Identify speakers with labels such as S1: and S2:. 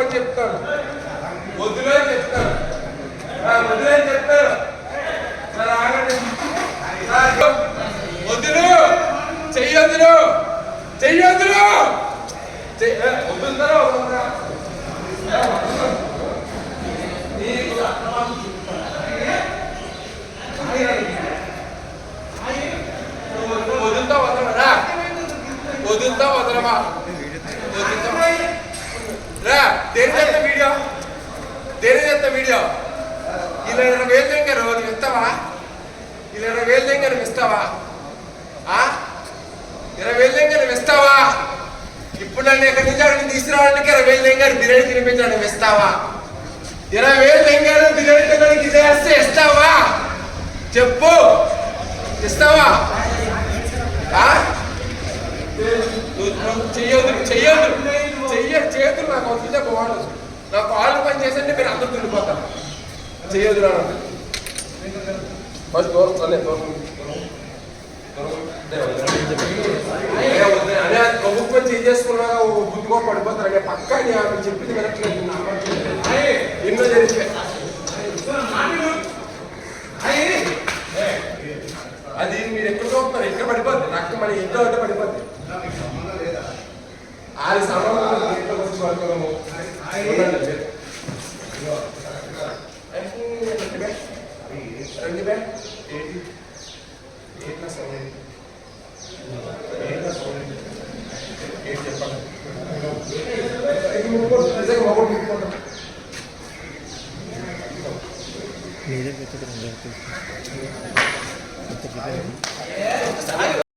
S1: అని చెప్తారు. వదిలే చెప్తారు. వదిలే చెప్తారు. సరే ఆగండి వదిలు చెయ్యొద్దులు. చెయ్యొద్దులు. వదులుతారా వదులుతారా? వదులుతా వదలరా? వదులుతా వదలమా? రా. దేని చేత వీడియో. దేని చేత వీడియో. ఇలా ఇరవై వేలు దగ్గర నువ్వు ఇస్తావా ఇలా ఇరవై వేలు దగ్గర నువ్వు ఇస్తావా ఇరవై వేలు దగ్గర నువ్వు ఇస్తావా ఇప్పుడు నన్ను ఎక్కడి నుంచి అక్కడ తీసుకురావడానికి ఇరవై వేలు దగ్గర బిర్యానీ తినిపించడం నువ్వు ఇస్తావా ఇరవై వేలు దగ్గర బిర్యానీ తినడానికి ఇది ఇస్తావా? చెప్పు. ఇస్తావా? చెయ్యొద్దు చెయ్యొద్దు. చెయ్య చేతులు నాకు వస్తుందే బాగుండదు నా కాళ్ళు పని చేసంటే మీరు అందరూ తిరిగిపోతారు. చెయ్యొద్దు రా ఫస్ట్ దూరం చల్లే దూరం అదే ప్రభుత్వం పని చేసేసుకున్నాక బుద్ధిగా పడిపోతారు. అంటే పక్క ఆమె చెప్పింది వినట్లేదు ఎన్నో జరిగితే. అది మీరు ఎక్కడ చూస్తున్నారు? ఎక్కడ పడిపోద్ది? నాకు మన ఇంట్లో అంటే పడిపోద్ది. ఆరు సంవత్సరాలు ఇంట్లో వచ్చి పడుకోవడము ఉండండి మీరు. రండి బే. రండి బే. ఏంటి? ఏంటి నా సౌండ్? ఏంటి నా సౌండ్? ఏంటి చెప్పండి. ఇది ముక్కోడు. నిజంగా మగోడు ముక్కోడు.
S2: మీరే పెట్టదు ఒకసారి